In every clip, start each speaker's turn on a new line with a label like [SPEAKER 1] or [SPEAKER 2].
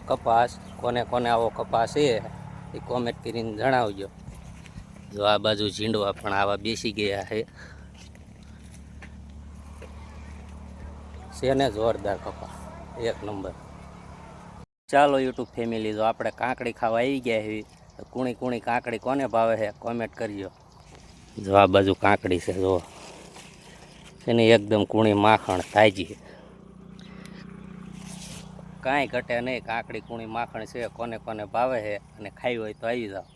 [SPEAKER 1] કપાસ, કોને કોને આવો કપાસ છે એ કોમેન્ટ કરીને જણાવજો. જો આ બાજુ ઝીંડવા પણ આવા બેસી ગયા છે. છે ને જોરદાર કપા એક નંબર. ચાલો યુટ્યુબ ફેમિલી, જો આપણે કાંકડી ખાવા આવી ગયા એવી તો કુણી કુણી કાંકડી કોને ભાવે છે કોમેન્ટ કરજો. જો આ બાજુ કાંકડી છે, જો. એની એકદમ કુણી માખણ તાજી કાંઈ ઘટે નહીં, કાંકડી, કુણી, માખણ છે, કોને કોને ભાવે છે અને ખાઈ હોય તો આવી જાઓ.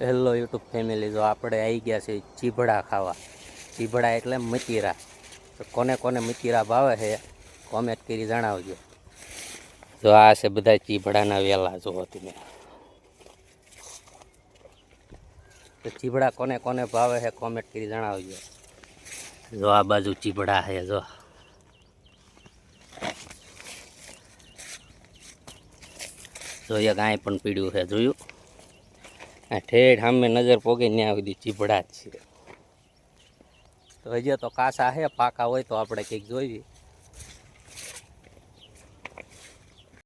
[SPEAKER 1] હેલો યુટ્યુબ ફેમિલી જો આપણે આવી ગયા છે ચીભડા ખાવા. ચીભડા એટલે મતીરા. તો કોને કોને મતીરા ભાવે છે કોમેન્ટ કરી જણાવજો. જો આ છે બધા ચીભડાના વેલા જોવો તમે. તો ચીબડા કોને કોને ભાવે છે કોમેન્ટ કરી જણાવજો. જો આ બાજુ ચીબડા છે, જો. જોઈએ કાંઈ પણ પીડ્યું છે, જોયું? આ ઠેઠ સામે નજર પોગે ત્યાં સુધી ચીબડા જ છે. તો હજી તો કાસા છે, પાકા હોય તો આપણે કંઈક જોઈવી